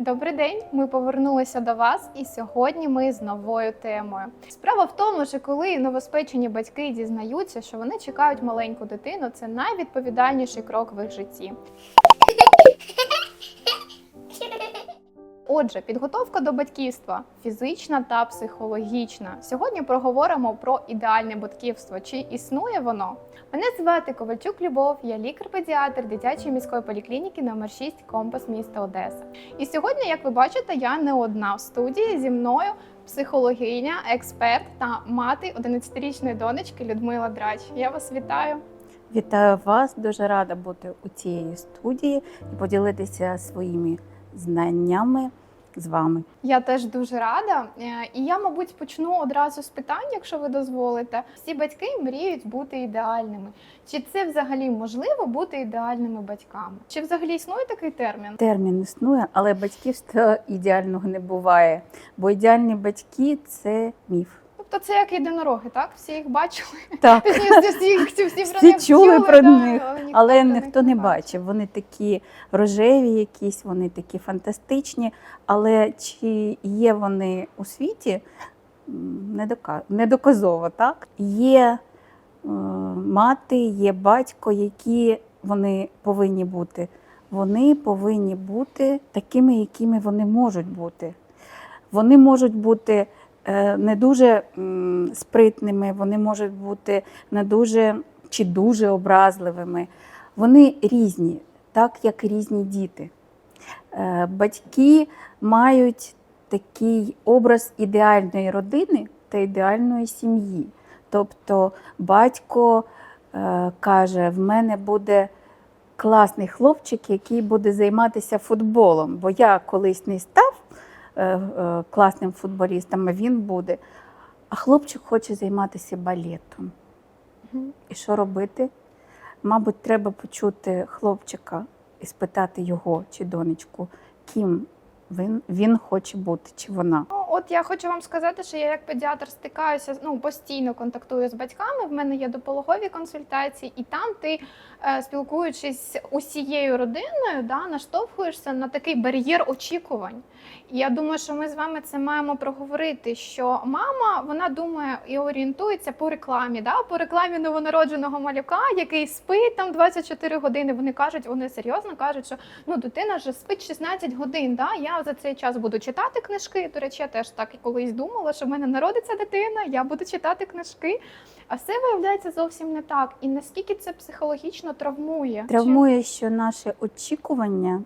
Добрий день, ми повернулися до вас, і сьогодні ми з новою темою. Справа в тому, що коли новоспечені батьки дізнаються, що вони чекають маленьку дитину, це найвідповідальніший крок в їх житті. Отже, підготовка до батьківства фізична та психологічна. Сьогодні проговоримо про ідеальне батьківство. Чи існує воно? Мене звати Ковальчук Любов, я лікар-педіатр дитячої міської поліклініки номер 6 Компас міста Одеса. І сьогодні, як ви бачите, я не одна в студії зі мною психологиня, експерт та мати 11-річної донечки Людмила Драч. Я вас вітаю. Вітаю вас, дуже рада бути у цієї студії і поділитися своїми знаннями з вами. Я теж дуже рада. Е, І я, мабуть, почну одразу з питань, якщо ви дозволите. Всі батьки мріють бути ідеальними. Чи це взагалі можливо бути ідеальними батьками? Чи взагалі існує такий термін? Термін існує, але батьківства ідеального не буває, бо ідеальні батьки це міф. Тобто це як єдинороги, так? Всі їх бачили. Так, всі, всі, всі, Всі чули про них, але ніхто не бачив. Вони такі рожеві, якісь, вони такі фантастичні. Але чи є вони у світі? Недоказово, так? Є е, мати, є батько, які вони повинні бути. Вони повинні бути такими, якими вони можуть бути. Вони можуть бути не дуже спритними, вони можуть бути не дуже чи дуже образливими. Вони різні, так як різні діти. Е, Батьки мають такий образ ідеальної родини та ідеальної сім'ї. Тобто батько е, каже: в мене буде класний хлопчик, який буде займатися футболом, бо я колись не став е, е, класним футболістом, а він буде. А хлопчик хоче займатися балетом. І що робити? Мабуть, треба почути хлопчика і спитати його чи донечку, ким він, він хоче бути, чи вона. От я хочу вам сказати, що я як педіатр стикаюся ну постійно контактую з батьками. В мене є допологові консультації, і там ти, е, спілкуючись усією родиною, да, наштовхуєшся на такий бар'єр очікувань. І я думаю, що ми з вами це маємо проговорити. Що мама вона думає і орієнтується по рекламі, да, по рекламі новонародженого малюка, який спить там 24 години. Вони кажуть, вони серйозно кажуть, що ну дитина вже спить 16 годин. Да? Я за цей час буду читати книжки. До речі, я теж так і колись думала, що в мене народиться дитина, я буду читати книжки. А все виявляється зовсім не так. І наскільки це психологічно травмує? Травмує, що наше очікування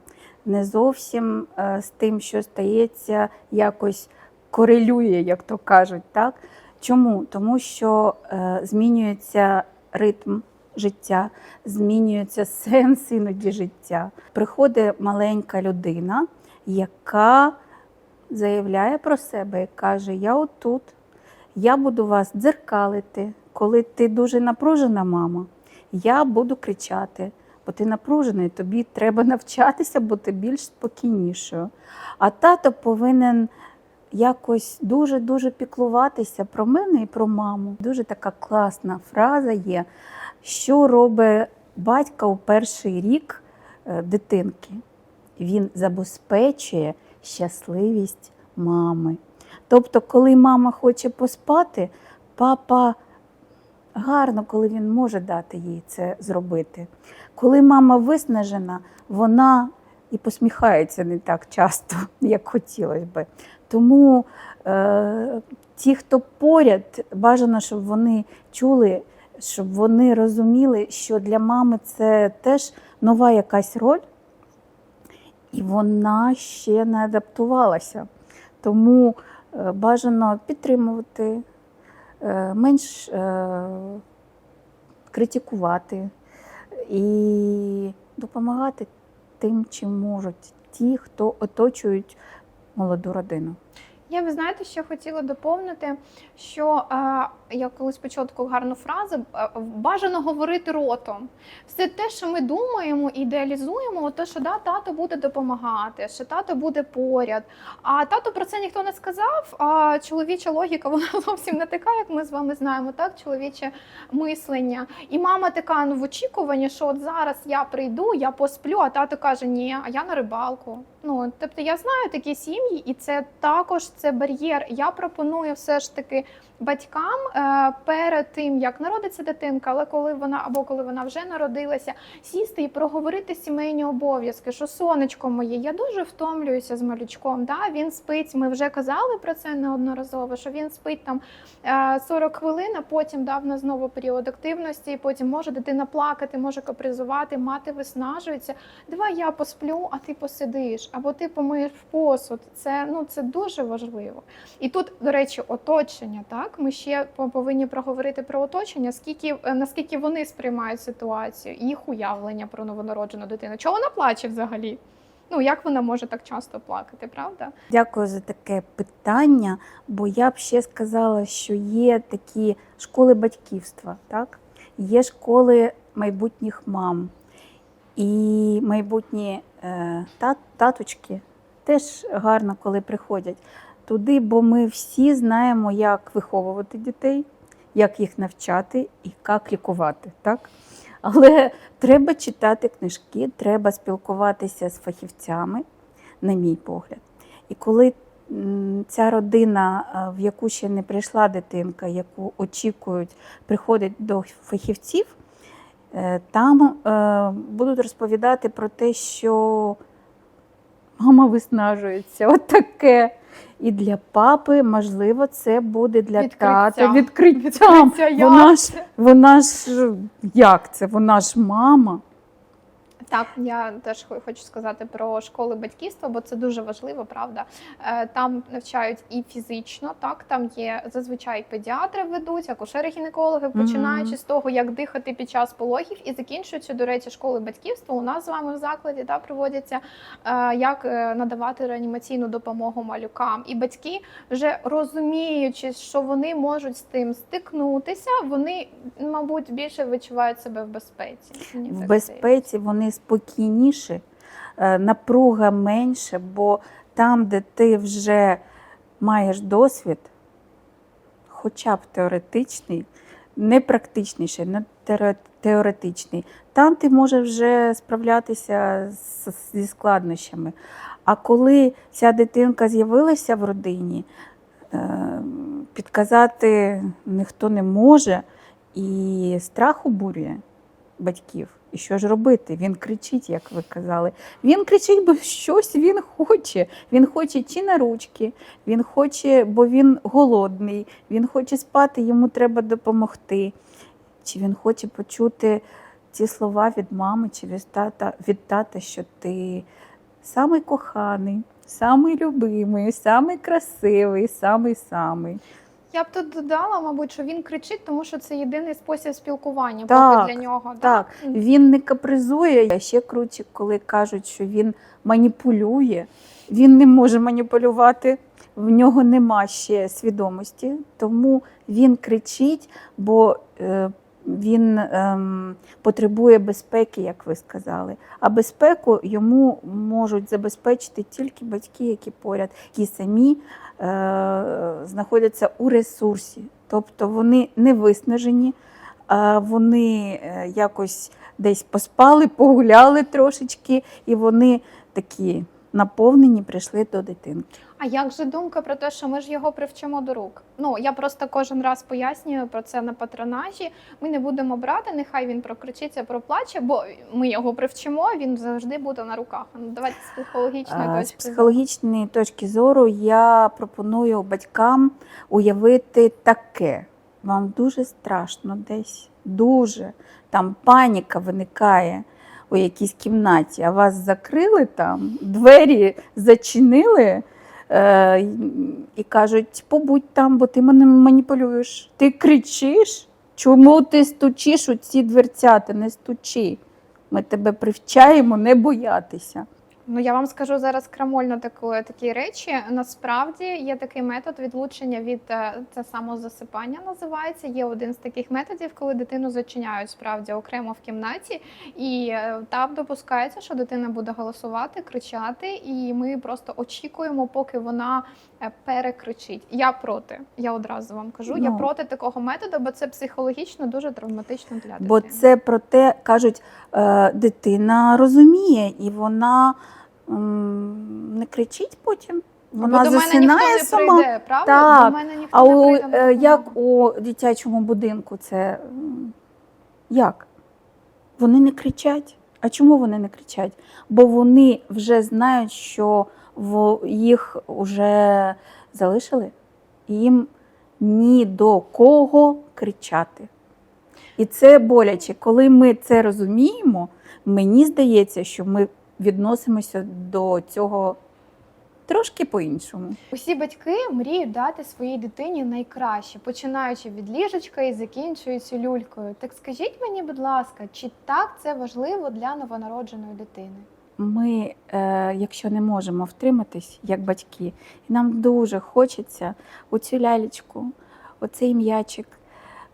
не зовсім е, з тим, що стається, якось корелює, як то кажуть. Так? Чому? Тому що е, змінюється ритм життя, змінюється сенс іноді життя. Приходить маленька людина, яка заявляє про себе і каже: Я отут, я буду вас дзеркалити. Коли ти дуже напружена, мама, я буду кричати, бо ти напружений, тобі треба навчатися бути більш спокійнішою. А тато повинен якось дуже-дуже піклуватися про мене і про маму. Дуже така класна фраза є, що робить батька у перший рік е, дитинки. Він забезпечує щасливість мами. Тобто, коли мама хоче поспати, папа гарно, коли він може дати їй це зробити. Коли мама виснажена, вона і посміхається не так часто, як хотілося би. Тому е, ті, хто поряд, бажано, щоб вони чули, щоб вони розуміли, що для мами це теж нова якась роль, і вона ще не адаптувалася. Тому е, бажано підтримувати, е, менш е, критикувати і допомагати тим, чим можуть ті, хто оточують молоду родину. Я ви знаєте, що хотіла доповнити, що я колись почула таку гарну фразу: е, бажано говорити ротом. Все те, що ми думаємо, ідеалізуємо, те, що да, тато буде допомагати, що тато буде поряд. А тато про це ніхто не сказав. А чоловіча логіка вона зовсім не така, як ми з вами знаємо. Так, чоловіче мислення. І мама така ну в очікуванні, що от зараз я прийду, я посплю, а тато каже, ні, а я на рибалку. Ну тобто я знаю такі сім'ї, і це також це бар'єр. Я пропоную все ж таки батькам е, перед тим, як народиться дитинка, але коли вона або коли вона вже народилася, сісти і проговорити сімейні обов'язки. Що сонечко моє, я дуже втомлююся з малючком. Да? Він спить. Ми вже казали про це неодноразово. Що він спить там е, 40 хвилин, а потім дав на знову період активності. Потім може дитина плакати, може капризувати, мати виснажується. Давай я посплю, а ти посидиш, або ти помиєш посуд. Це ну це дуже важливо. І тут, до речі, оточення. Так ми ще по- повинні проговорити про оточення, скільки е, наскільки вони сприймають ситуацію, їх уявлення про новонароджену дитину. Чого вона плаче взагалі? Ну як вона може так часто плакати, правда? Дякую за таке питання, бо я б ще сказала, що є такі школи батьківства, так? є школи майбутніх мам. І майбутні е, тат, таточки теж гарно, коли приходять туди, бо ми всі знаємо, як виховувати дітей, як їх навчати і як лікувати. Так? Але треба читати книжки, треба спілкуватися з фахівцями, на мій погляд. І коли ця родина, е, в яку ще не прийшла дитинка, яку очікують, приходить до фахівців, е, там е, будуть розповідати про те, що мама виснажується, от таке. І для папи, можливо, це буде для Відкриття. тата відкриттям. Відкриття, Вона ж, вона ж як це? Вона ж мама. Так, я теж хочу сказати про школи батьківства, бо це дуже важливо, правда. Е, Там навчають і фізично, так там є зазвичай педіатри ведуть, акушери-гінекологи, починаючи з того, як дихати під час пологів, і закінчуючи, до речі, школи батьківства. У нас з вами в закладі да, проводяться е, як е, надавати реанімаційну допомогу малюкам. І батьки, вже розуміючи, що вони можуть з тим стикнутися, вони, мабуть, більше відчувають себе в безпеці. В безпеці вони спокійніші, е, напруга менше, бо там, де ти вже маєш досвід, хоча б теоретичний, не практичніший, не теоретичний, там ти можеш вже справлятися зі складнощами. А коли ця дитинка з'явилася в родині, е, підказати ніхто не може, і страх обурює батьків. І що ж робити? Він кричить, як ви казали. Він кричить, бо щось він хоче. Він хоче чи на ручки, він хоче, бо він голодний, він хоче спати, йому треба допомогти. Чи він хоче почути ці слова від мами чи від тата, від тата, що ти самий коханий, самий любимий, самий красивий, самий самий. Я б тут додала, мабуть, що він кричить, тому що це єдиний спосіб спілкування Так, поки для нього. Так, він не капризує. А ще круче, коли кажуть, що він маніпулює. Він не може маніпулювати, в нього нема ще свідомості, тому він кричить, бо е, він ем, потребує безпеки, як ви сказали. А безпеку йому можуть забезпечити тільки батьки, які поряд, які самі е, знаходяться у ресурсі. Тобто вони не виснажені, вони е, якось десь поспали, погуляли трошечки, і вони такі наповнені прийшли до дитинки. А як же думка про те, що ми ж його привчимо до рук? Ну я просто кожен раз пояснюю про це на патронажі. Ми не будемо брати, нехай він прокричиться, проплаче, бо ми його привчимо. Він завжди буде на руках. Ну давайте з психологічної З точки. зору. психологічної точки зору я пропоную батькам уявити таке. Вам дуже страшно десь, дуже. Там паніка виникає у якійсь кімнаті, а вас закрили там, двері зачинили е, і кажуть, побудь там, бо ти мене маніпулюєш. Ти кричиш, чому ти стучиш у ці дверцята? Не стучи. Ми тебе привчаємо не боятися. Ну я вам скажу зараз крамольно таку, такі речі. Насправді є такий метод відлучення від е, це самозасипання називається. Є один з таких методів, коли дитину зачиняють справді окремо в кімнаті, і е, там допускається, що дитина буде голосувати, кричати, і ми просто очікуємо, поки вона е, перекричить. Я проти. Я одразу вам кажу. Я Ну. проти такого методу, бо це психологічно дуже травматично для дитини. Бо це про те, кажуть, дитина розуміє, і вона не кричить потім. Вона бо до мене засинає ніхто не сама. прийде, правда? Так. До мене ніхто А не у, прийде е, як у дитячому будинку це м, як? Вони не кричать. А чому вони не кричать? Бо вони вже знають, що в їх вже залишили, і їм ні до кого кричати. І це боляче. Коли ми це розуміємо, мені здається, що ми відносимося до цього трошки по-іншому. Усі батьки мріють дати своїй дитині найкраще, починаючи від ліжечка і закінчуючи люлькою. Так скажіть мені, будь ласка, чи так це важливо для новонародженої дитини? Ми, е, якщо не можемо втриматись як батьки, і нам дуже хочеться оцю лялечку, оцей м'ячик.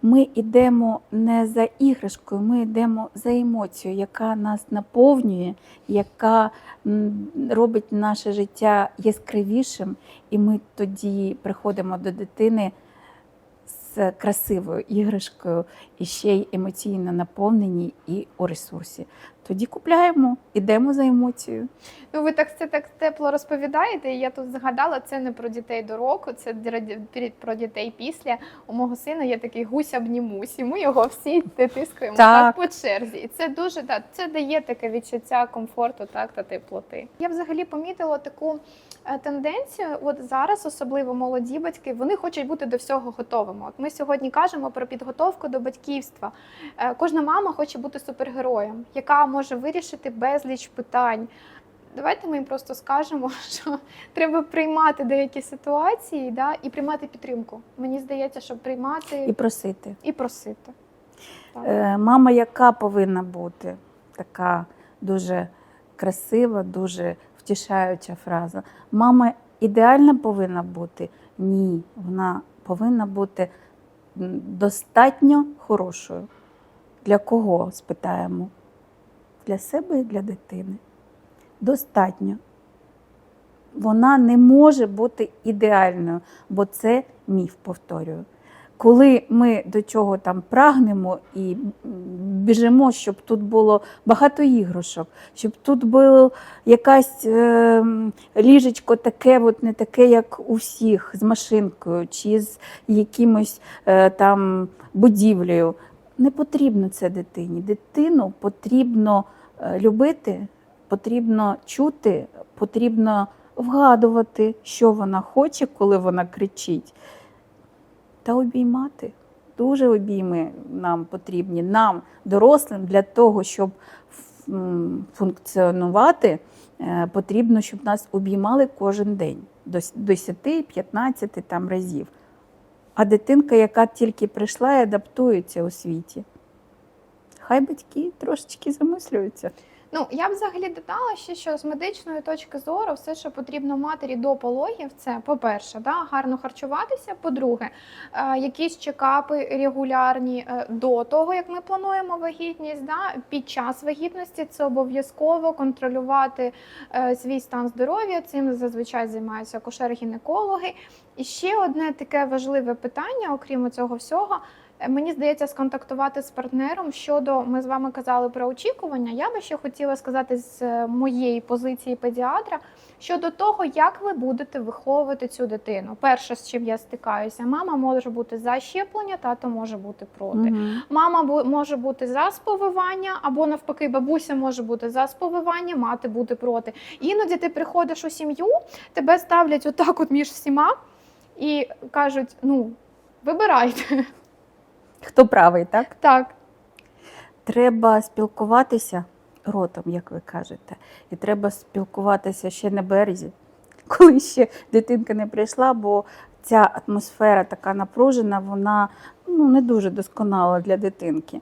Ми йдемо не за іграшкою, ми йдемо за емоцією, яка нас наповнює, яка робить наше життя яскравішим, і ми тоді приходимо до дитини з красивою іграшкою і ще й емоційно наповнені і у ресурсі. Тоді купляємо, ідемо за емоцією. Ну, ви так це так тепло розповідаєте. і Я тут згадала, це не про дітей до року, це про дітей після. У мого сина є такий гусь обнімусь, і ми його всі тискаємо так. Так. по черзі. І це дуже так, це дає таке відчуття комфорту, так та теплоти. Я взагалі помітила таку е, тенденцію. От зараз, особливо молоді батьки, вони хочуть бути до всього готовими. От ми сьогодні кажемо про підготовку до батьківства. Е, Кожна мама хоче бути супергероєм, яка може вирішити безліч питань. Давайте ми їм просто скажемо, що треба приймати деякі ситуації да, і приймати підтримку. Мені здається, що приймати І просити. і просити. Так. Е, Мама, яка повинна бути така дуже красива, дуже втішаюча фраза. Мама ідеальна повинна бути? Ні, вона повинна бути достатньо хорошою. Для кого? спитаємо? Для себе і для дитини. Достатньо. Вона не може бути ідеальною, бо це міф, повторюю. Коли ми до чого там прагнемо і біжимо, щоб тут було багато іграшок, щоб тут було якась е, ліжечко таке, от не таке, як у всіх, з машинкою чи з якимось е, там будівлею. Не потрібно це дитині. Дитину потрібно е, любити, потрібно чути, потрібно вгадувати, що вона хоче, коли вона кричить та обіймати. Дуже обійми нам потрібні, нам, дорослим, для того, щоб функціонувати, е, потрібно, щоб нас обіймали кожен день до 10-15 там разів. А дитинка, яка тільки прийшла і адаптується у світі, хай батьки трошечки замислюються. Ну я б взагалі додала ще, що з медичної точки зору, все, що потрібно матері до пологів, це по-перше, да, гарно харчуватися. По-друге, е, якісь чекапи регулярні е, до того, як ми плануємо вагітність. Да, під час вагітності це обов'язково контролювати е, свій стан здоров'я. Цим зазвичай займаються акушер-гінекологи. І ще одне таке важливе питання, окрім цього всього. Е, Мені здається, сконтактувати з партнером щодо ми з вами казали про очікування. Я би ще хотіла сказати з е, моєї позиції педіатра щодо того, як ви будете виховувати цю дитину. Перше, з чим я стикаюся, мама може бути за щеплення, тато може бути проти. Мгм. Мама може бути за сповивання, або навпаки, бабуся може бути за сповивання, мати бути проти. Іноді ти приходиш у сім'ю, тебе ставлять отак, от між всіма, і кажуть: ну, вибирайте. Хто правий, так? Так. Треба спілкуватися ротом, як ви кажете, і треба спілкуватися ще на березі, коли ще дитинка не прийшла, бо ця атмосфера така напружена, вона ну, не дуже досконала для дитинки.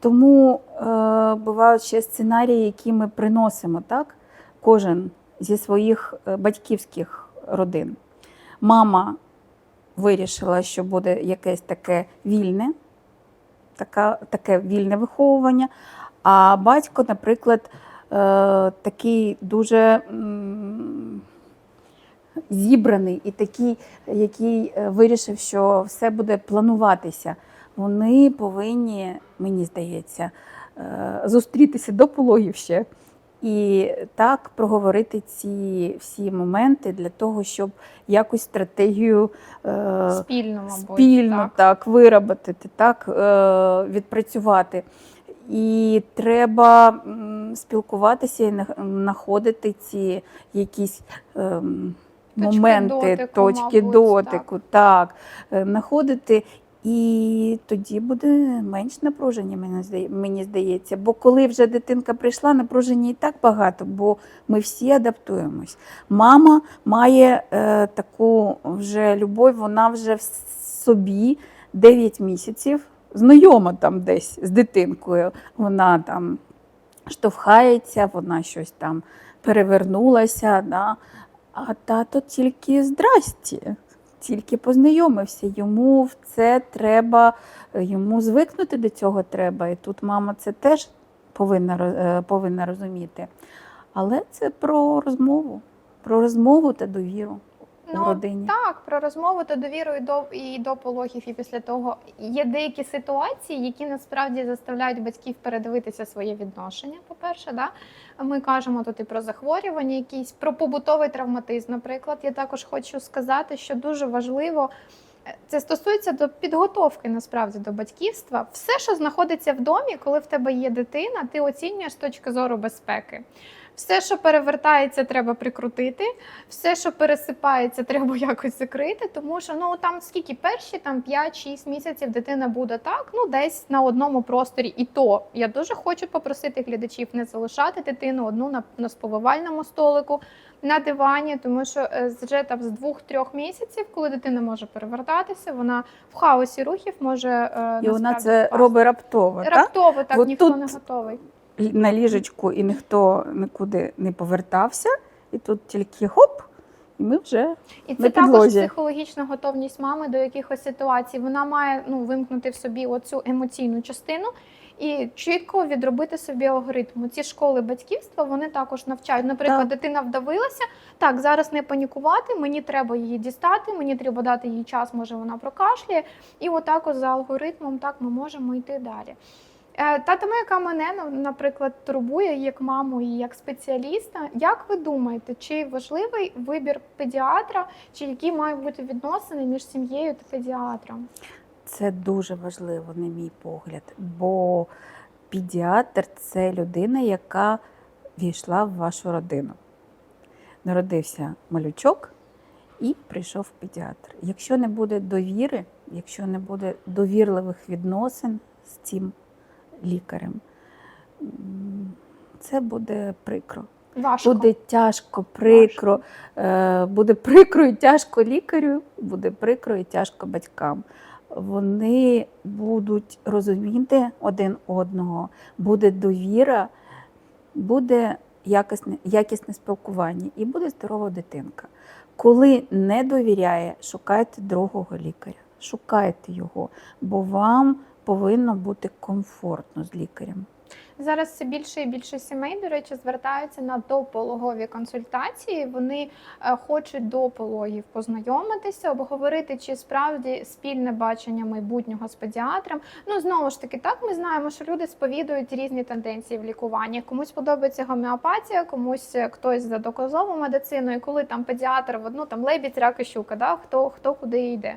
Тому е, бувають ще сценарії, які ми приносимо так, кожен зі своїх е, батьківських родин. Мама вирішила, що буде якесь таке вільне, така, таке вільне виховування. А батько, наприклад, е, такий дуже зібраний і такий, який е, вирішив, що все буде плануватися. Вони повинні, мені здається, е, зустрітися до пологів ще. І так проговорити ці всі моменти для того, щоб якусь стратегію е, Спільно, мабуть. спільно так. так. виробити, так, е, відпрацювати. І треба спілкуватися і знаходити ці якісь Точки моменти, дотику, точки мабуть, дотику, так, е, знаходити. І тоді буде менш напруження, мені здає- мені здається. Бо коли вже дитинка прийшла, напруження і так багато, бо ми всі адаптуємось. Мама має е, таку вже любов, вона вже в собі 9 місяців, знайома там десь з дитинкою. Вона там штовхається, вона щось там перевернулася. Да? А тато тільки здрасті, тільки познайомився. Йому в це треба, йому звикнути до цього треба. І тут мама це теж повинна, е, повинна розуміти. Але це про розмову, про розмову та довіру Ну, у родині. Так, про розмову та довіру і до і до пологів, і після того є деякі ситуації, які насправді заставляють батьків передивитися своє відношення. По-перше, да ми кажемо тут і про захворювання, якісь про побутовий травматизм. Наприклад, я також хочу сказати, що дуже важливо. е, Це стосується до підготовки насправді до батьківства. Все, що знаходиться в домі, коли в тебе є дитина, ти оцінюєш з точки зору безпеки. Все, що перевертається, треба прикрутити все, що пересипається, треба якось закрити, тому що ну там скільки перші там 5-6 місяців дитина буде так, ну десь на одному просторі. І то я дуже хочу попросити глядачів не залишати дитину одну на, на сповивальному столику, на дивані, тому що е, вже там з двох-трьох місяців, коли дитина може перевертатися, вона в хаосі рухів може е, І вона це впасти. робить раптово. Так? раптово, так От ніхто тут не готовий. На ліжечку і ніхто нікуди не повертався, і тут тільки хоп, і ми вже І це на також психологічна готовність мами до якихось ситуацій. Вона має ну вимкнути в собі оцю емоційну частину і чітко відробити собі алгоритм. Ці школи батьківства вони також навчають. Наприклад, Так. дитина вдавилася. Так, зараз не панікувати. Мені треба її дістати. Мені треба дати їй час. Може вона прокашляє. І отак, от за алгоритмом, так ми можемо йти далі. Е, Та тема, яка мене ну, наприклад турбує як маму і як спеціаліста, як ви думаєте, чи важливий вибір педіатра, чи які мають бути відносини між сім'єю та педіатром? це дуже важливо, на мій погляд. Бо педіатр це людина, яка війшла в вашу родину. Народився малючок і прийшов педіатр. Якщо не буде довіри, якщо не буде довірливих відносин з цим лікарем, це буде прикро. Важко. Буде тяжко, прикро, е, буде прикро і тяжко лікарю, буде прикро і тяжко батькам. Вони будуть розуміти один одного, буде довіра, буде якісне, якісне спілкування і буде здорова дитинка. Коли не довіряє, шукайте другого лікаря, шукайте його, бо вам повинно бути комфортно з лікарем. Зараз все більше і більше сімей, до речі, звертаються на допологові консультації. Вони е, хочуть до пологів познайомитися, обговорити, чи справді спільне бачення майбутнього з педіатром. Ну знову ж таки, так ми знаємо, що люди сповідують різні тенденції в лікуванні. Комусь подобається гомеопатія, комусь е, хтось за доказову медицину. І коли там педіатр в одну там лебідь, рак і щука, да? хто хто куди йде.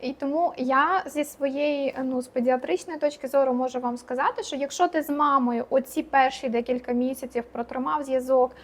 І тому я зі своєї ну з педіатричної точки зору можу вам сказати, що якщо ти з мамою оці перші декілька місяців протримав зв'язок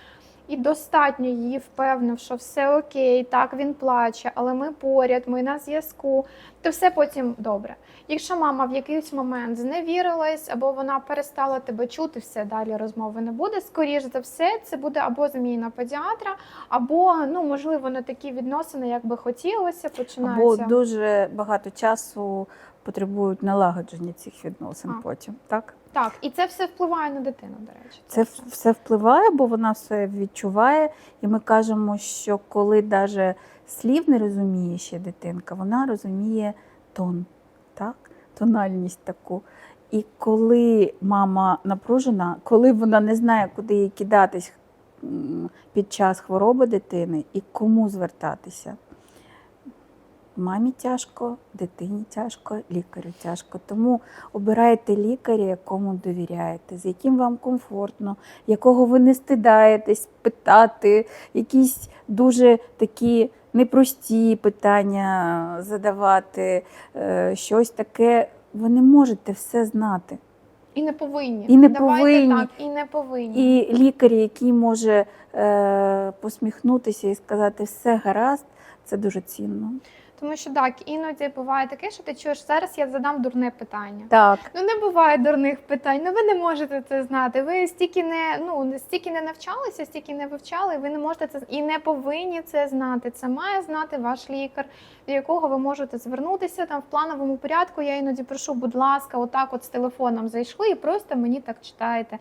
і достатньо її впевнив, що все окей, так він плаче, але ми поряд, ми на зв'язку, то все потім добре. Якщо мама в якийсь момент зневірилась, або вона перестала тебе чути, все далі розмови не буде. Скоріш за все, це буде або заміна педіатра, або ну можливо не такі відносини, як би хотілося, Або починаються. дуже багато часу потребують налагодження цих відносин А. потім. Так? Так, і це все впливає на дитину, до речі. Це все впливає, бо вона все відчуває. І ми кажемо, що коли навіть слів не розуміє ще дитинка, вона розуміє тон, так? тональність таку. І коли мама напружена, коли вона не знає, куди їй кидатись під час хвороби дитини і кому звертатися. Мамі тяжко, дитині тяжко, лікарю тяжко. Тому обирайте лікаря, якому довіряєте, з яким вам комфортно, якого ви не стидаєтесь питати, якісь дуже такі непрості питання задавати, е, щось таке. Ви не можете все знати. І не повинні. І не Давайте повинні. так, і не повинні. І лікар, який може е, посміхнутися і сказати все гаразд, це дуже цінно. Тому що так, іноді буває таке, що ти чуєш, зараз я задам дурне питання. Так, Ну не буває дурних питань. Ну ви не можете це знати. Ви стільки не ну стільки не навчалися, стільки не вивчали. Ви не можете це і не повинні це знати. Це має знати ваш лікар, до якого ви можете звернутися там в плановому порядку. Я іноді прошу, будь ласка, отак, от з телефоном зайшли, і просто мені так читаєте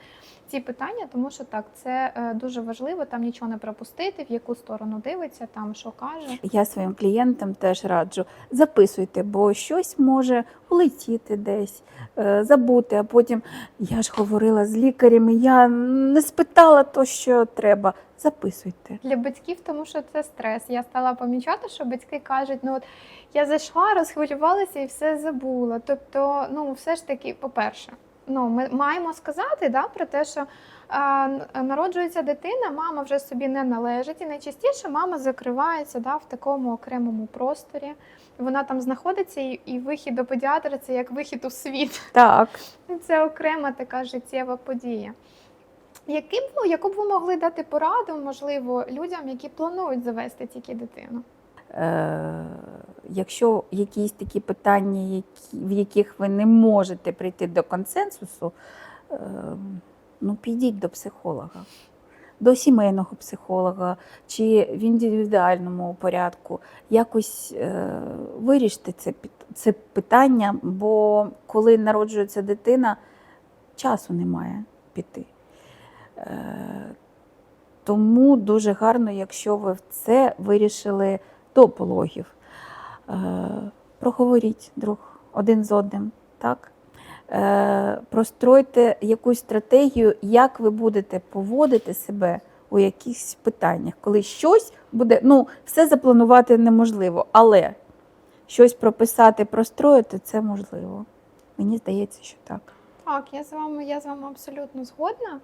ці питання, тому що так це е, дуже важливо. Там нічого не пропустити, в яку сторону дивиться, там що каже. я своїм клієнтам теж раджу записуйте, бо щось може улетіти десь, е, забути. А потім я ж говорила з лікарями, я не спитала то, що треба. Записуйте. Для батьків, тому що це стрес. Я стала помічати, що батьки кажуть: ну от я зайшла, розхвилювалася і все забула. Тобто, ну все ж таки, по-перше, ну ми маємо сказати да, про те, що н- народжується дитина, мама вже собі не належить, і найчастіше мама закривається да, в такому окремому просторі. Вона там знаходиться, і, і вихід до педіатра це як вихід у світ. Так. Це окрема така життєва подія. Яким яку б ви могли дати пораду, можливо, людям, які планують завести тільки дитину? Е, якщо якісь такі питання, в яких ви не можете прийти до консенсусу, е, ну підіть до психолога, до сімейного психолога чи в індивідуальному порядку. Якось е, виріште це, це питання, бо коли народжується дитина, часу немає піти. Тому дуже гарно, якщо ви це вирішили до пологів. Е, проговоріть друг один з одним, так? Е, простройте якусь стратегію, як ви будете поводити себе у якихось питаннях, коли щось буде, ну, все запланувати неможливо, але щось прописати, простроїти це можливо. Мені здається, що так. Так, я з вами, я з вами абсолютно згодна.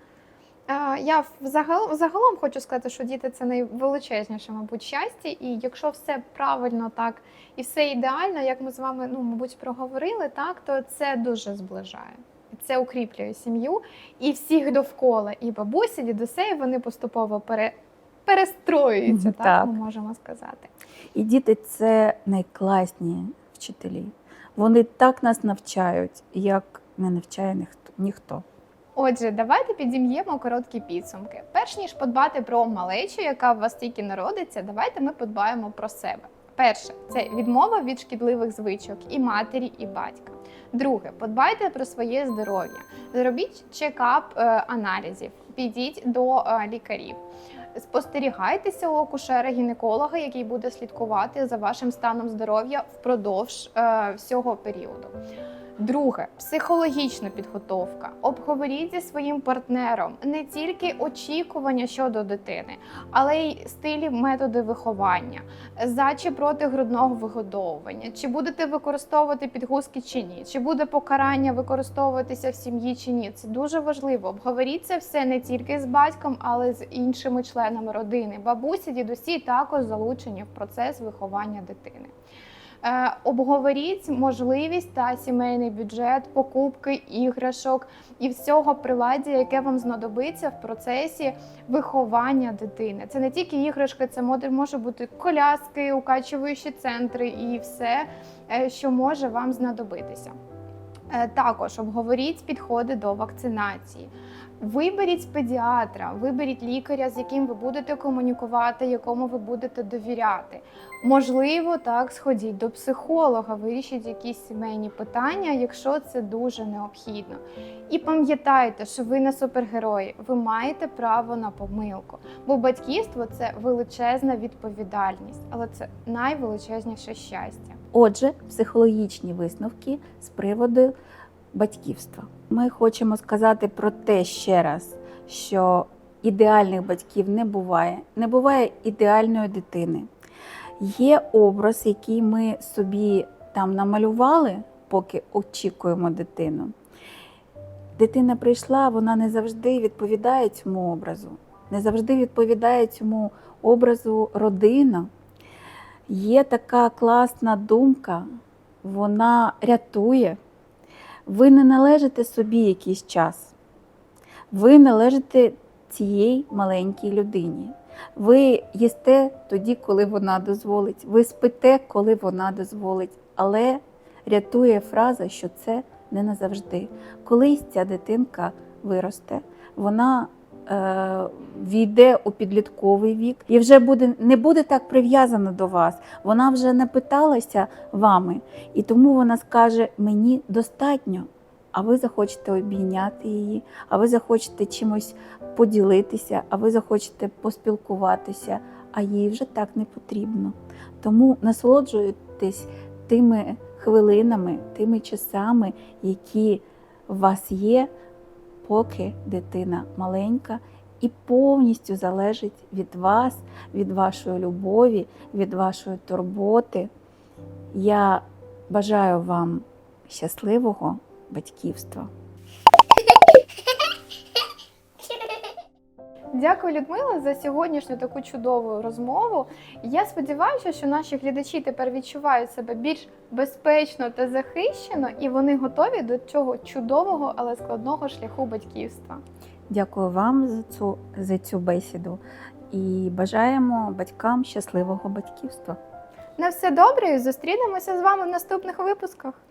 Я взагал, загалом хочу сказати, що діти це найвеличезніше, мабуть, щастя. І якщо все правильно так і все ідеально, як ми з вами, ну, мабуть, проговорили, так, то це дуже зближає. Це укріплює сім'ю і всіх довкола, і бабусі, дідусей, вони поступово пере, перестроюються, так, так. ми можемо сказати. І діти це найкласні вчителі. Вони так нас навчають, як не навчає ніхто. Отже, давайте підім'ємо короткі підсумки. Перш ніж подбати про малечу, яка в вас тільки народиться, давайте ми подбаємо про себе. Перше це відмова від шкідливих звичок і матері, і батька. Друге, подбайте про своє здоров'я. Зробіть чекап е, аналізів, підіть до е, лікарів. Спостерігайтеся у акушера-гінеколога, який буде слідкувати за вашим станом здоров'я впродовж е, всього періоду. Друге психологічна підготовка. Обговоріть зі своїм партнером не тільки очікування щодо дитини, але й стилі методи виховання, за чи проти грудного вигодовування, чи будете використовувати підгузки чи ні, чи буде покарання використовуватися в сім'ї чи ні. Це дуже важливо. Обговоріть це все не тільки з батьком, але й з іншими членами родини. Бабусі, дідусі також залучені в процес виховання дитини. Е, Обговоріть можливість та сімейний бюджет, покупки іграшок і всього приладдя, яке вам знадобиться в процесі виховання дитини. Це не тільки іграшки, це може- бути коляски, укачуючі центри і все, е, що може вам знадобитися. Е, Також обговоріть підходи до вакцинації. Виберіть педіатра, виберіть лікаря, з яким ви будете комунікувати, якому ви будете довіряти. Можливо, так сходіть до психолога, вирішіть якісь сімейні питання, якщо це дуже необхідно. І пам'ятайте, що ви не супергерої, ви маєте право на помилку. Бо батьківство це величезна відповідальність, але це найвеличезніше щастя. Отже, психологічні висновки з приводу батьківства. Ми хочемо сказати про те ще раз, що ідеальних батьків не буває, не буває ідеальної дитини. Є образ, який ми собі там намалювали, поки очікуємо дитину. Дитина прийшла, вона не завжди відповідає цьому образу, не завжди відповідає цьому образу родина. Є така класна думка, вона рятує. Ви не належите собі якийсь час. Ви належите цій маленькій людині. Ви їсте тоді, коли вона дозволить. Ви спите, коли вона дозволить. Але рятує фраза, що це не назавжди. Колись ця дитинка виросте, вона війде у підлітковий вік і вже буде, не буде так прив'язана до вас. Вона вже не питалася вами, і тому вона скаже: мені достатньо. А ви захочете обійняти її, а ви захочете чимось поділитися, а ви захочете поспілкуватися, а їй вже так не потрібно. Тому насолоджуйтесь тими хвилинами, тими часами, які у вас є, поки дитина маленька, і повністю залежить від вас, від вашої любові, від вашої турботи. Я бажаю вам щасливого батьківства. Дякую, Людмила, за сьогоднішню таку чудову розмову. Я сподіваюся, що наші глядачі тепер відчувають себе більш безпечно та захищено, і вони готові до цього чудового, але складного шляху батьківства. Дякую вам за цю, за цю бесіду і бажаємо батькам щасливого батьківства. На все добре і зустрінемося з вами в наступних випусках.